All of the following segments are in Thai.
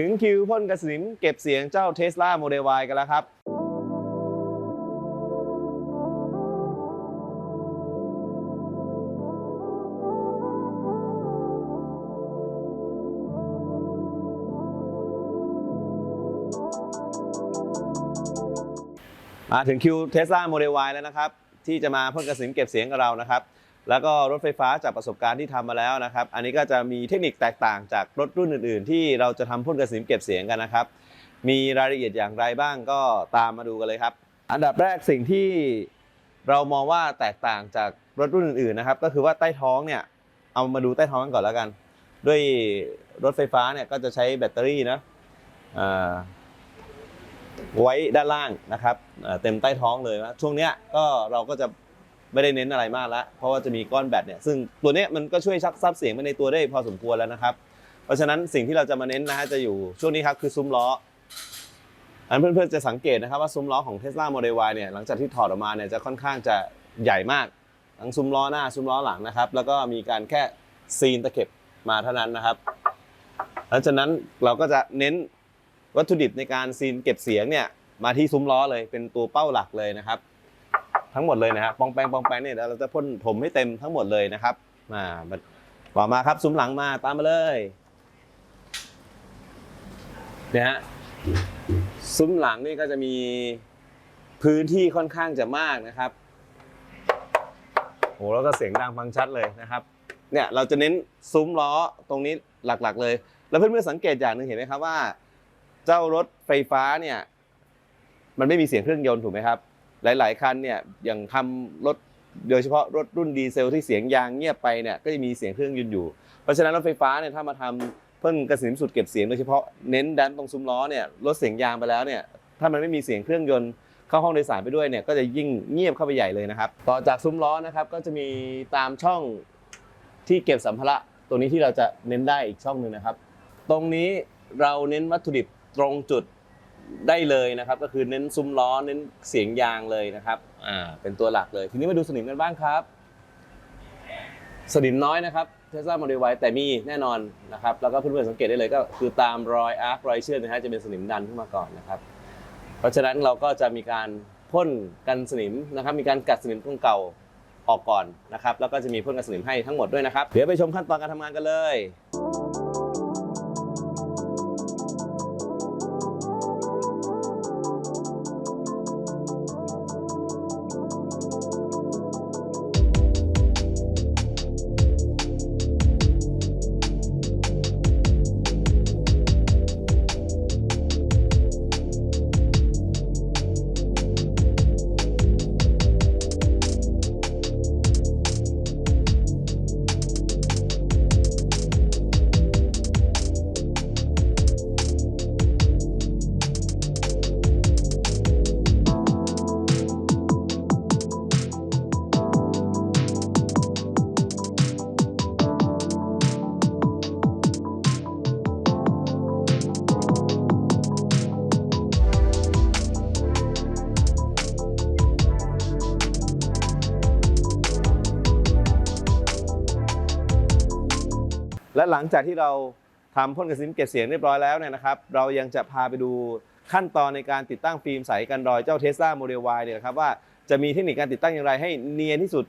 ถึงคิวพ่นกระสินเก็บเสียงเจ้า Tesla Model Y กันแล้วครับ มาถึงคิว Tesla Model Y แล้วนะครับ ที่จะมาพ่นกระสินเก็บเสียงกับเรานะครับ แล้วก็รถไฟฟ้าจากประสบการณ์ที่ทำมาแล้วนะครับ อันนี้ก็จะมีเทคนิคแตกต่างจากรถรุ่นอื่น ๆ ที่เราจะทำพ่นกระสินเก็บเสียงกันนะครับ มีรายละเอียดอย่างไรบ้างก็ตามมาดูกันเลยครับ อันดับแรกสิ่งที่เรามองว่าแตกต่างจากรถรุ่นอื่น ๆ นะครับ ก็คือว่าใต้ท้องเนี่ยเอามาดูใต้ท้องกันก่อนแล้วกัน ด้วยรถไฟฟ้าเนี่ยก็จะใช้แบตเตอรี่นะไว้ด้านล่างนะครับเต็มใต้ท้องเลยนะช่วงเนี้ยก็เราก็จะ ไม่ได้เน้นอะไรมากแล้วเพราะว่าจะมีก้อนแบตเนี่ยซึ่งตัวเนี้ยมันก็ช่วยชักซับเสียงไปในตัวได้พอสมควรแล้วนะครับ เพราะฉะนั้นสิ่งที่เราจะมาเน้นนะฮะจะอยู่ช่วงนี้ครับคือซุ้มล้ออันเพื่อนๆจะสังเกตนะครับว่าซุ้มล้อของ Tesla Model Y เนี่ยหลังจากที่ถอดออกมาเนี่ยจะค่อนข้างจะใหญ่มากทั้งซุ้มล้อหน้าซุ้มล้อหลังนะครับ แล้วก็มีการแค่ซีนตะเข็บมาเท่านั้นนะครับหลังจากนั้นเราก็จะเน้นวัตถุดิบในการซีนเก็บเสียงเนี่ยมาที่ซุ้มล้อเลยเป็นตัวเป้าหลักเลยนะครับ ทั้งหมดเลยนะครับปองแปงปองแปงเนี่ยเราจะพ่นถมให้เต็มทั้งหมดเลยนะครับมาต่อมาครับซุ้มหลังมาตามมาเลยเนี่ยฮะซุ้มหลังนี่ก็จะมีพื้นที่ค่อนข้างจะมากนะครับโหแล้วก็เสียงดังฟังชัดเลยนะครับ เนี่ยเราจะเน้นซุ้มล้อตรงนี้หลักๆเลย แล้วเพื่อนๆสังเกตอย่างหนึ่งเห็นไหมครับว่า เจ้ารถไฟฟ้าเนี่ย มันไม่มีเสียงเครื่องยนต์ถูกไหมครับ หลาย ๆ คันเนี่ยอย่างทำรถโดยเฉพาะรถรุ่นดีเซลที่เสียงยางเงียบไปเนี่ยก็จะมีเสียงเครื่องยนต์อยู่ เพราะฉะนั้นรถไฟฟ้าเนี่ยถ้ามาทำเพิ่งกระสินสุดเก็บเสียงโดยเฉพาะเน้นดันตรงซุ้มล้อเนี่ยลดเสียงยางไปแล้วเนี่ยถ้ามันไม่มีเสียงเครื่องยนต์เข้าห้องโดยสารไปด้วยเนี่ยก็จะยิ่งเงียบเข้าไปใหญ่เลยนะครับ ต่อจากซุ้มล้อนะครับก็จะมีตามช่องที่เก็บสัมภาระตรงนี้ที่เราจะเน้นได้อีกช่องหนึ่งนะครับ ตรงนี้เราเน้นวัตถุดิบตรงจุด ได้เลยนะครับ ก็คือเน้นซุ้มล้อเน้นเสียงยางเลยนะครับอ่าเป็นตัวหลักเลย ทีนี้มาดูสนิมกันบ้างครับ สนิมน้อยนะครับเทสลาโมเดลไวแต่มีแน่นอนนะครับ แล้วก็เพื่อนๆสังเกตได้เลยก็คือตามรอยอาร์ครอยเชื่อมนะฮะจะเป็นสนิมดันขึ้นมาก่อนนะครับ เพราะฉะนั้นเราก็จะมีการพ่นกันสนิมนะครับ มีการกัดสนิมเก่าออกก่อนนะครับ แล้วก็จะมีพ่นกันสนิมให้ทั้งหมดด้วยนะครับ เดี๋ยวไปชมขั้นตอนการทำงานกันเลย และหลังจากที่เราทำพ่นกระสินเก็บเสียงเรียบร้อยแล้วเนี่ยนะครับ เรายังจะพาไปดูขั้นตอนในการติดตั้งฟิล์มใสกันรอยเจ้าเทสลาโมเดล Y เนี่ยนะครับว่าจะมีเทคนิคการติดตั้งอย่างไรให้เนียนที่สุด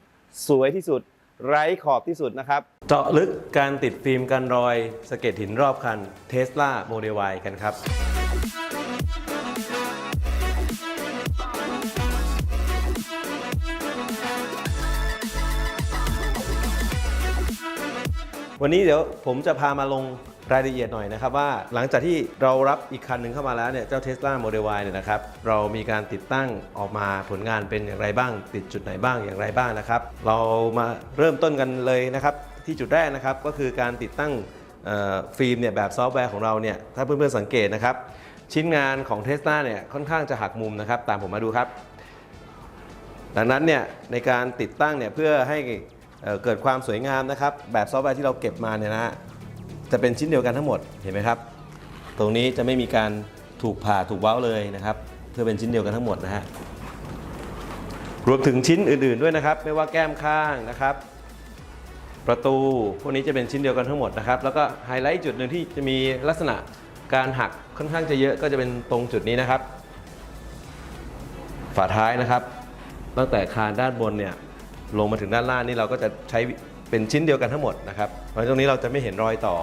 สวยที่สุด ไร้ขอบที่สุดนะครับ เจาะลึกการติดฟิล์มกันรอยสะเก็ดหินรอบคันเทสลาโมเดล Y กันครับ วันนี้เดี๋ยวผมจะพามาลงรายละเอียดหน่อยนะครับว่าหลังจากที่เรารับอีกคันหนึ่งเข้ามาแล้วเนี่ยเจ้า Tesla Model Y เนี่ยนะครับเรามีการติดตั้งออกมาผลงานเป็นอย่างไรบ้าง ติดจุดไหนบ้างอย่างไรบ้างนะครับ เรามาเริ่มต้นกันเลยนะครับที่จุดแรกนะครับก็คือการติดตั้งฟิล์มเนี่ยแบบซอฟต์แวร์ของเราเนี่ยถ้าเพื่อนๆสังเกตนะครับ ชิ้นงานของ Tesla เนี่ยค่อนข้างจะหักมุมนะครับ ตามผมมาดูครับ ดังนั้นเนี่ยในการติดตั้งเนี่ยเพื่อให้ เเกิดความสวยงามนะครับ แบบซอฟต์แวร์ที่เราเก็บมาเนี่ยนะฮะจะเป็นชิ้นเดียวกันทั้งหมดเห็นไหมครับ ตรงนี้จะไม่มีการถูกผ่าถูกเว้าเลยนะครับเพื่อเป็นชิ้นเดียวกันทั้งหมดนะฮะรวมถึงชิ้นอื่นๆด้วยนะครับ ไม่ว่าแก้มข้างนะครับ ประตูพวกนี้จะเป็นชิ้นเดียวกันทั้งหมดนะครับ แล้วก็ไฮไลท์จุดหนึ่งที่จะมีลักษณะการหักค่อนข้างจะเยอะก็จะเป็นตรงจุดนี้นะครับ ฝาท้ายนะครับ ตั้งแต่คานด้านบนเนี่ย ลงมาถึงด้านล่างนี่เราก็จะใช้เป็นชิ้นเดียวกันทั้งหมดนะครับเพราะฉะนั้นตรงนี้เราจะไม่เห็นรอยต่อ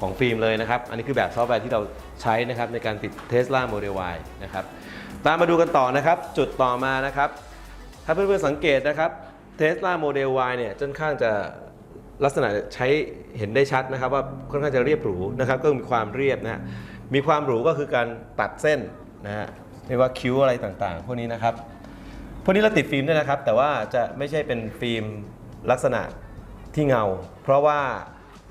ของฟิล์มเลยนะครับ อันนี้คือแบบซอฟต์แวร์ที่เราใช้นะครับในการติด Tesla Model Y นะครับตามมาดูกันต่อนะครับ จุดต่อมานะครับ ถ้าเพื่อนๆสังเกตนะครับ Tesla Model Y เนี่ยค่อนข้างจะลักษณะใช้เห็นได้ชัดนะครับ ว่าค่อนข้างจะเรียบหรูนะครับ ก็มีความเรียบนะฮะมีความหรูก็คือการตัดเส้นนะฮะเรียกว่าคิ้วอะไรต่างๆ พวกนี้นะครับ พวกนี้เราติดฟิล์มด้วยนะครับ แต่ว่าจะไม่ใช่เป็นฟิล์มลักษณะที่เงา เพราะว่า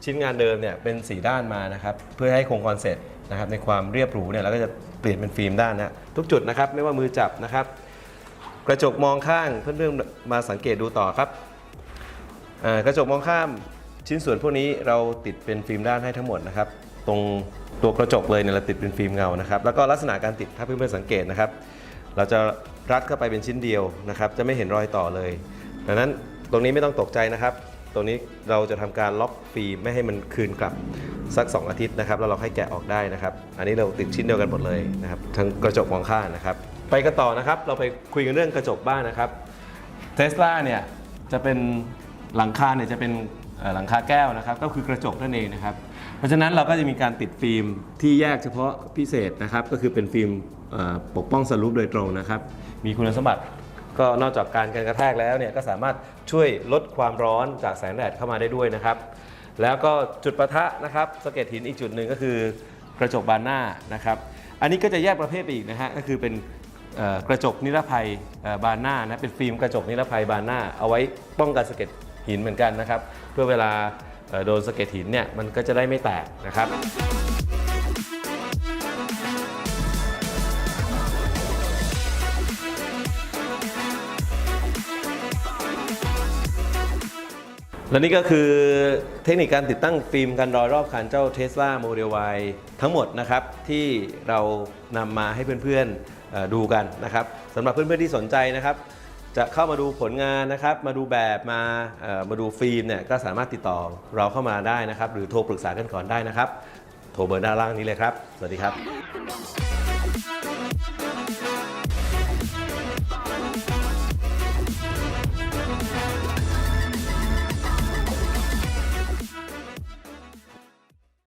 ชิ้นงานเดิมเนี่ยเป็นสีด้านมานะครับ เพื่อให้คงคอนเซ็ปต์นะครับในความเรียบหรูเนี่ยเราก็จะเปลี่ยนเป็นฟิล์มด้านนะทุกจุดนะครับไม่ว่ามือจับนะครับ กระจกมองข้างเพื่อนๆมาสังเกตดูต่อครับกระจกมองข้ามชิ้นส่วนพวกนี้เราติดเป็นฟิล์มด้านให้ทั้งหมดนะครับ ตรงตัวกระจกเลยเนี่ยเราติดเป็นฟิล์มเงานะครับ แล้วก็ลักษณะการติดถ้าเพื่อนๆสังเกตนะครับ เราจะรัดเข้าไปเป็นชิ้นเดียวนะครับ จะไม่เห็นรอยต่อเลย ดังนั้นตรงนี้ไม่ต้องตกใจนะครับ ตรงนี้เราจะทำการล็อกฟิล์มไม่ให้มันคืนกลับสัก 2 อาทิตย์นะครับ แล้วเราให้แกะออกได้นะครับ อันนี้เราติดชิ้นเดียวกันหมดเลยนะครับ ทั้งกระจกมองข้างนะครับ ไปกันต่อนะครับ เราไปคุยกันเรื่องกระจกบ้างนะครับเทสลาเนี่ยจะเป็นหลังคาเนี่ยจะเป็นหลังคาแก้วนะครับ ก็คือกระจกนั่นเองนะครับ เพราะฉะนั้นเราก็จะมีการติดฟิล์มที่แยกเฉพาะพิเศษนะครับ ก็คือเป็นฟิล์มปกป้องสรูปโดยตรงนะครับ มีคุณสมบัติก็นอกจากการการกระแทกแล้วเนี่ยก็สามารถช่วยลดความร้อนจากแสงแดดเข้ามาได้ด้วยนะครับ แล้วก็จุดประทะนะครับสะเก็ดหินอีกจุดหนึ่งก็คือกระจกบานหน้านะครับ อันนี้ก็จะแยกประเภทไปอีกนะฮะก็คือเป็นกระจกนิรภัยบานหน้านะเป็นฟิล์มกระจกนิรภัยบานหน้า เอาไว้ป้องกันสะเก็ดหินเหมือนกันนะครับ เพื่อเวลา โดนสะเก็ดหินเนี่ยมันก็จะได้ไม่แตกนะครับและนี่ก็คือเทคนิคการติดตั้งฟิล์มกันรอยรอบคันเจ้า Tesla Model Y ทั้งหมดนะครับที่เรานำมาให้เพื่อนๆดูกันนะครับสำหรับเพื่อนๆที่สนใจนะครับ จะเข้ามาดูผลงานนะครับ มาดูแบบมามาดูฟิล์มเนี่ยก็สามารถติดต่อเราเข้ามาได้นะครับ หรือโทรปรึกษากันก่อนได้นะครับ โทรเบอร์ด้านล่างนี้เลยครับ สวัสดีครับ